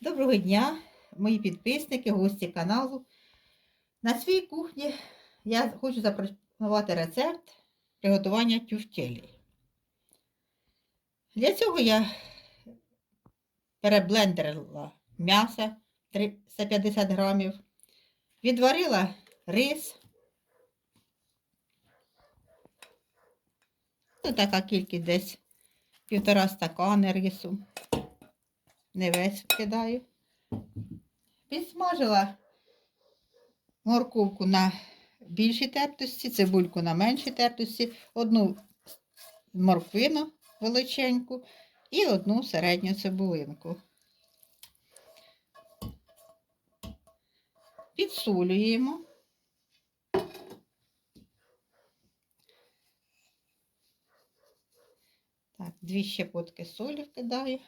Доброго дня, мої підписники, гості каналу. На своїй кухні я хочу запропонувати рецепт приготування тюфтелі. Для цього я переблендерила м'ясо 350 грамів, відварила рис. Ось така кількість десь півтора стакани рису. Не весь вкидаю. Підсмажила морковку на більшій тертості, цибульку на меншій тертості, одну морквину величеньку і одну середню цибулинку. Підсолюємо. Так, дві щепотки солі вкидаю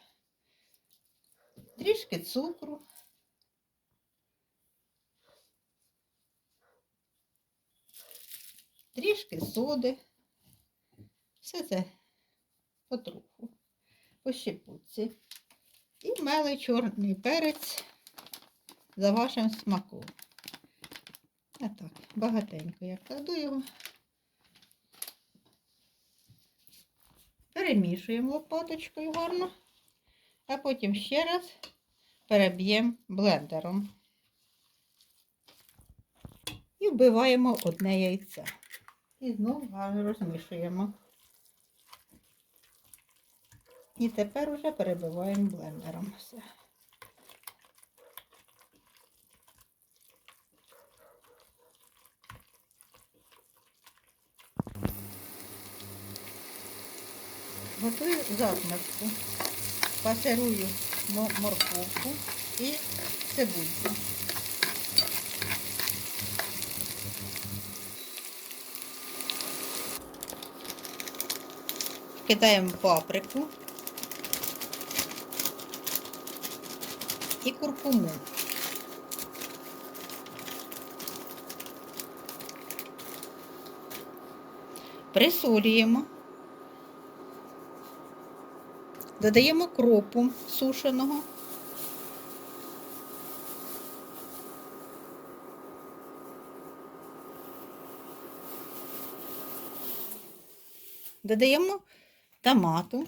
трішки цукру. Трішки соди. Все це потроху, по щепутці. І мелий чорний перець за вашим смаком. А так, багатенько я кладу його. Перемішуємо лопаточкою гарно а потім ще раз переб'ємо блендером. І вбиваємо одне яйце. І знову гарно розмішуємо. І тепер вже перебиваємо блендером все. Готую загнатку пасирую морковку і цибульку. Кидаємо паприку і куркуму. Присолюємо. Додаємо кропу сушеного. Додаємо томату.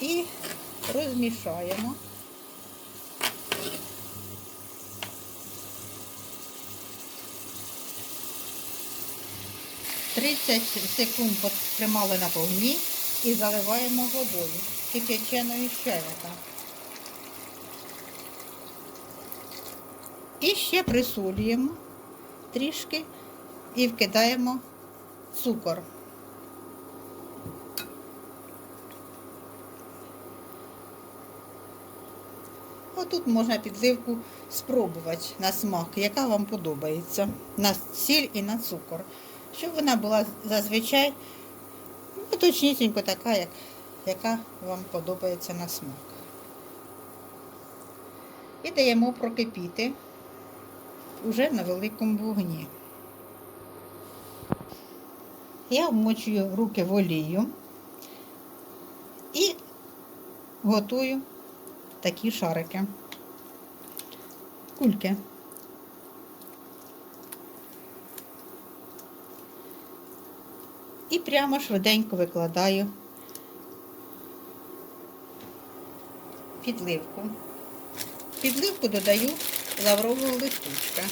І розмішаємо. 30 секунд потримали на вогні і заливаємо водою кип'яченою щелета. І ще присолюємо трішки і вкидаємо цукор. Отут можна підливку спробувати на смак, яка вам подобається. На сіль і на цукор щоб вона була зазвичай ну, точнісінько така, як, яка вам подобається на смак. І даємо прокипіти уже на великому вогні. Я вмочую руки в олію і готую такі шарики, кульки. І прямо швиденько викладаю підливку. Підливку додаю лаврового листочка.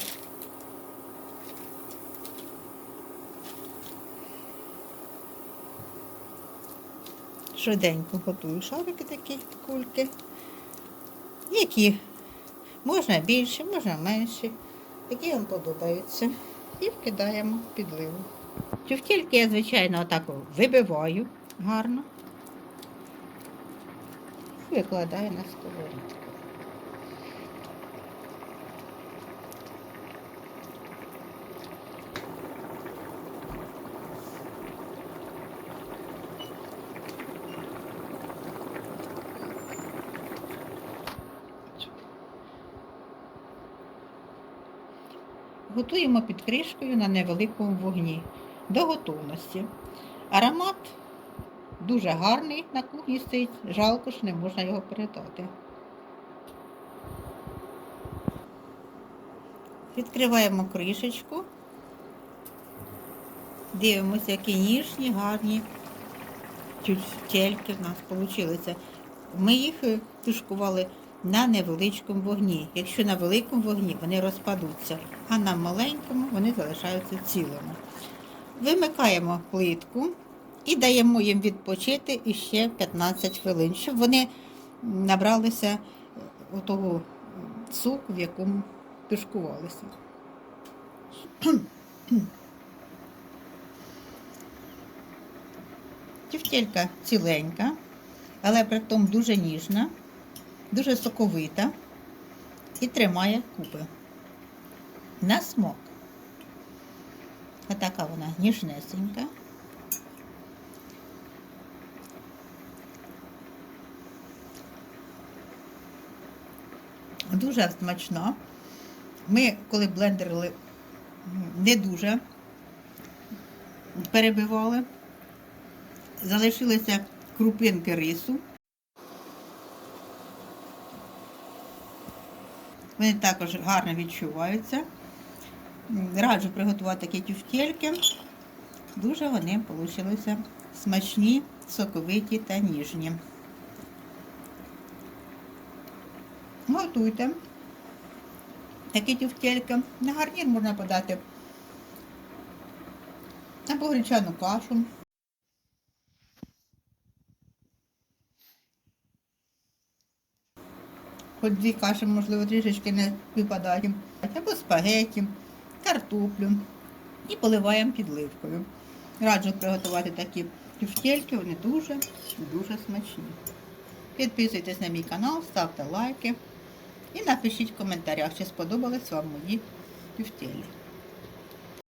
Швиденько готую шарики такі кульки, які можна більше, можна менше, які вам подобаються. І вкидаємо підливу. Тюфтільки я, звичайно, отак вибиваю гарно і викладаю на сковорідку. Готуємо під кришкою на невеликому вогні до готовності. Аромат Дуже гарний на кухні стоїть. Жалко, що не можна його передати. Відкриваємо кришечку. Дивимося, які ніжні, гарні тюльки в нас вийшли. Ми їх тушкували на невеличкому вогні. Якщо на великому вогні вони розпадуться, а на маленькому вони залишаються цілими. Вимикаємо плитку і даємо їм відпочити іще 15 хвилин, щоб вони набралися е, того соку, в якому тушкувалися. Тівтелька ціленька, але при тому дуже ніжна, дуже соковита і тримає купи. На смак. Отака вона ніжнесенька. Дуже смачна. Ми, коли блендерили, не дуже перебивали. Залишилися крупинки рису. Вони також гарно відчуваються. Раджу приготувати такі тюфтельки. Дуже вони вийшли смачні, соковиті та ніжні. Готуйте такі тюфтельки. На гарнір можна подати або гречану кашу. Хоч дві каші, можливо, трішечки не випадають. Або спагеті, картоплю. І поливаємо підливкою. Раджу приготувати такі тюфтельки, вони дуже дуже смачні. Підписуйтесь на мій канал, ставте лайки і напишіть в коментарях, чи сподобались вам мої тюфтелі.